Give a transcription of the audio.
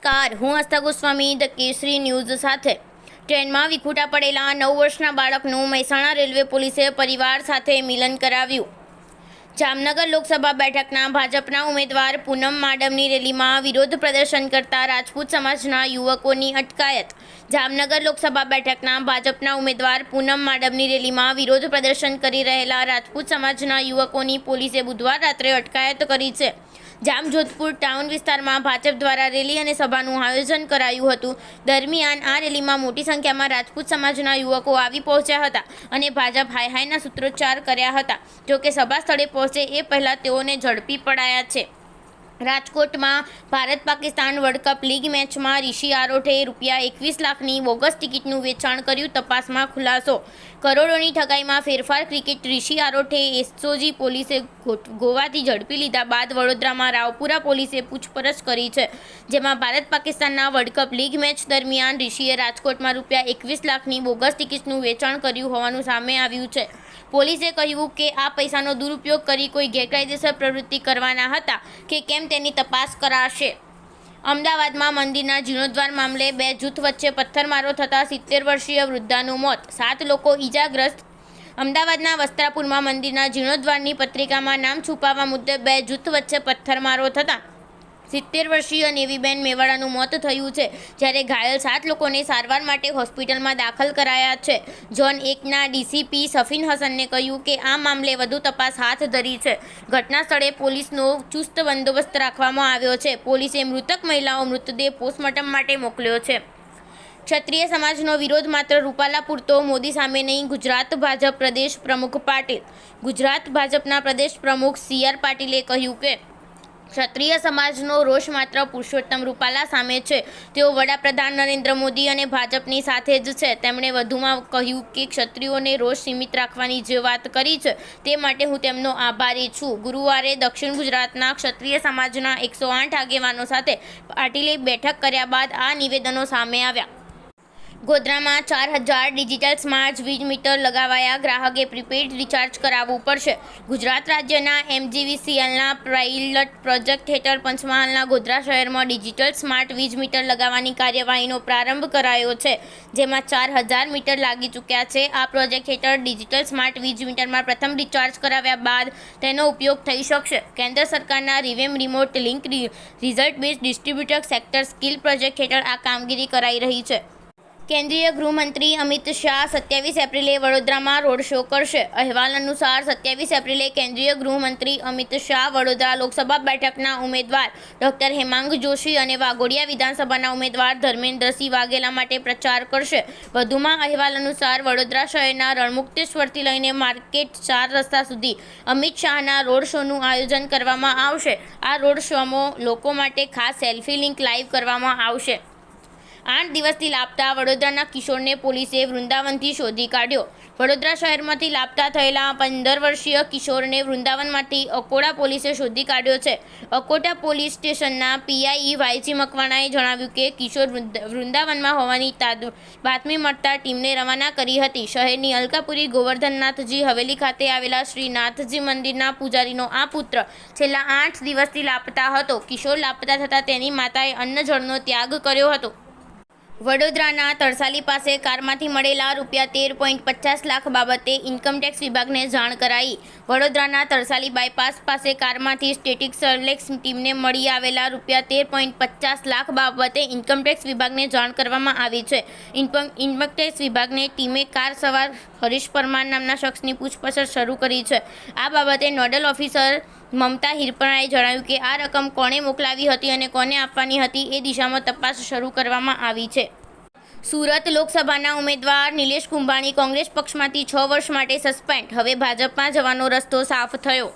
નમસ્કાર. હું આસ્થા Goswami the Kesari news સાથે. ટ્રેનમાં વિખૂટા પડેલા નવ વર્ષના બાળકનું મહેસાણા રેલવે પોલીસે પરિવાર સાથે મિલન કરાવ્યું. જામનગર લોકસભા બેઠકના ભાજપના ઉમેદવાર પૂનમ માડમની રેલીમાં વિરોધ પ્રદર્શન કરતા રાજપૂત સમાજના યુવકોની અટકાયત. જામનગર લોકસભા બેઠકના ભાજપના ઉમેદવાર પૂનમ માડમની રેલીમાં વિરોધ પ્રદર્શન કરી રહેલા રાજપૂત સમાજના યુવકોની પોલીસે બુધવાર રાત્રે અટકાયત કરી છે. જામજોધપુર ટાઉન વિસ્તારમાં ભાજપ દ્વારા રેલી અને સભાનું આયોજન કરાયું હતું. દરમિયાન આ રેલીમાં મોટી સંખ્યામાં રાજપૂત સમાજના યુવકો આવી પહોંચ્યા હતા અને ભાજપ હાય સૂત્રોચ્ચાર કર્યા હતા. જોકે સભા સ્થળે પહોંચે એ પહેલાં તેઓને ઝડપી પડાયા છે. રાજકોટમાં Bharat Pakistan world cup league મેચમાં રિશી આરોઠે રૂપિયા એકવીસ લાખની બોગસ ટિકિટનું વેચાણ કર્યું તપાસમાં ખુલાસો. કરોડોની ઠગાઈમાં ફેરફાર ક્રિકેટ રિશી આરોઠે એસઓજી પોલીસે ગોવાથી ઝડપી લીધા બાદ વડોદરામાં રાવપુરા પોલીસે પૂછપરછ કરી છે, જેમાં ભારત પાકિસ્તાનના વર્લ્ડ કપ લીગ મેચ દરમિયાન રિશીએ રાજકોટમાં રૂપિયા એકવીસ લાખની બોગસ ટિકિટનું વેચાણ કર્યું હોવાનું સામે આવ્યું છે. પોલીસે કહ્યું કે આ પૈસાનો દુરુપયોગ કરી કોઈ ગેરકાયદેસર પ્રવૃત્તિ કરવાના હતા કે કેમ તેની તપાસ કરાશે. અમદાવાદમાં મંદિરના જીર્ણોદ્વાર મામલે બે જૂથ વચ્ચે પથ્થરમારો થતાં સિત્તેર વર્ષીય વૃદ્ધાનું મોત. સાત લોકો ઈજાગ્રસ્ત. અમદાવાદના વસ્ત્રાપુરમાં મંદિરના જીર્ણોદ્વારની પત્રિકામાં નામ છુપાવવા મુદ્દે બે જૂથ વચ્ચે પથ્થરમારો થતાં સિત્તેર વર્ષીય નેવીબેન મેવાડાનું મોત થયું છે, જ્યારે ઘાયલ સાત લોકોને સારવાર માટે હોસ્પિટલમાં દાખલ કરાયા છે. ઝોન એકના ડીસીપી સફીન હસનને કહ્યું કે આ મામલે વધુ તપાસ હાથ ધરી છે. ઘટના સ્થળે પોલીસનો ચુસ્ત બંદોબસ્ત રાખવામાં આવ્યો છે. પોલીસે મૃતક મહિલાઓ મૃતદેહ પોસ્ટમોર્ટમ માટે મોકલ્યો છે. ક્ષત્રિય સમાજનો વિરોધ માત્ર રૂપાલા પૂરતો, મોદી સામે નહીં, ગુજરાત ભાજપ પ્રદેશ પ્રમુખ પાટીલ. ગુજરાત ભાજપના પ્રદેશ પ્રમુખ સી આર પાટીલે કહ્યું કે ક્ષત્રિય સમાજનો રોષ માત્ર પુરુષોત્તમ રૂપાલા સામે છે. તેઓ વડાપ્રધાન નરેન્દ્ર મોદી અને ભાજપની સાથે જ છે. તેમણે વધુમાં કહ્યું કે ક્ષત્રિયોને રોષ સીમિત રાખવાની જે વાત કરી છે, તે માટે હું તેમનો આભારી છું. ગુરુવારે દક્ષિણ ગુજરાતના ક્ષત્રિય સમાજના એકસો આઠ આગેવાનો સાથે પાટીલે બેઠક કર્યા બાદ આ નિવેદનો સામે આવ્યા. ગોધરામાં ચાર હજાર ડિજિટલ સ્માર્ટ વીજ મીટર લગાવાયા. ગ્રાહકે પ્રીપેડ રિચાર્જ કરાવવું પડશે. ગુજરાત રાજ્યના એમજીવીસીએલના પ્રાઇલટ પ્રોજેક્ટ હેઠળ પંચમહાલના ગોધરા શહેરમાં ડિજિટલ સ્માર્ટ વીજ મીટર લગાવવાની કાર્યવાહીનો પ્રારંભ કરાયો છે, જેમાં ચાર હજાર મીટર લાગી ચૂક્યા છે. આ પ્રોજેક્ટ હેઠળ ડિજિટલ સ્માર્ટ વીજ મીટરમાં પ્રથમ રિચાર્જ કરાવ્યા બાદ તેનો ઉપયોગ થઈ શકશે. કેન્દ્ર સરકારના revamp remote link result base distributor sector skill project હેઠળ આ કામગીરી કરાઈ રહી છે. કેન્દ્રીય ગૃહમંત્રી અમિત શાહ સત્યાવીસ એપ્રિલે વડોદરામાં રોડ શો કરશે. અહેવાલ અનુસાર સત્યાવીસ એપ્રિલે કેન્દ્રીય ગૃહમંત્રી અમિત શાહ વડોદરા લોકસભા બેઠકના ઉમેદવાર ડોક્ટર હેમાંગ જોશી અને વાઘોડિયા વિધાનસભાના ઉમેદવાર ધર્મેન્દ્રસિંહ વાઘેલા માટે પ્રચાર કરશે. વધુમાં અહેવાલ અનુસાર વડોદરા શહેરના રણમુક્તેશ્વરથી લઈને માર્કેટ ચાર રસ્તા સુધી અમિત શાહના રોડ શોનું આયોજન કરવામાં આવશે. આ રોડ શોમાં લોકો માટે ખાસ સેલ્ફી લિંક લાઈવ કરવામાં આવશે. આઠ દિવસથી લાપતા વડોદરાના કિશોરને પોલીસે વૃંદાવનથી શોધી કાઢ્યો. વડોદરા શહેરમાંથી લાપતા થયેલા પંદર વર્ષીય કિશોરને વૃંદાવનમાંથી અકોડા પોલીસે શોધી કાઢ્યો છે. અકોટા પોલીસ સ્ટેશનના પીઆઈ વાયજી મકવાણાએ જણાવ્યું કે કિશોર વૃંદાવનમાં હોવાની બાતમી મળતા ટીમને રવાના કરી હતી. શહેરની અલકાપુરી ગોવર્ધનનાથજી હવેલી ખાતે આવેલા શ્રી નાથજી મંદિરના પૂજારીનો આ પુત્ર છેલ્લા આઠ દિવસથી લાપતા હતો. કિશોર લાપતા થતાં તેની માતાએ અન્નજળનો ત્યાગ કર્યો હતો. વડોદરાના તરસાલી પાસે કારમાંથી મળેલા રૂપિયા તેર પોઈન્ટ પચાસ લાખ બાબતે ઇન્કમટેક્સ વિભાગને જાણ કરાઈ. વડોદરાના તરસાલી બાયપાસ પાસે કારમાંથી સ્ટેટિક સર્લેક્સ ટીમને મળી આવેલા રૂપિયા તેર પોઈન્ટ પચાસ લાખ બાબતે ઇન્કમટેક્સ વિભાગને જાણ કરવામાં આવી છે. ઇન્કમટેક્સ વિભાગને ટીમે કાર સવાર હરીશ પરમાર નામના શખ્સની પૂછપરછ શરૂ કરી છે. આ બાબતે નોડલ ઓફિસર મમતા હિરપણાએ જણાવ્યું કે આ રકમ કોણે મોકલાવી હતી અને કોને આપવાની હતી એ દિશામાં તપાસ શરૂ કરવામાં આવી છે. સુરત લોકસભાના ઉમેદવાર નિલેશ કુંભાણી કોંગ્રેસ પક્ષમાંથી છ વર્ષ માટે સસ્પેન્ડ. હવે ભાજપમાં જવાનો રસ્તો સાફ થયો.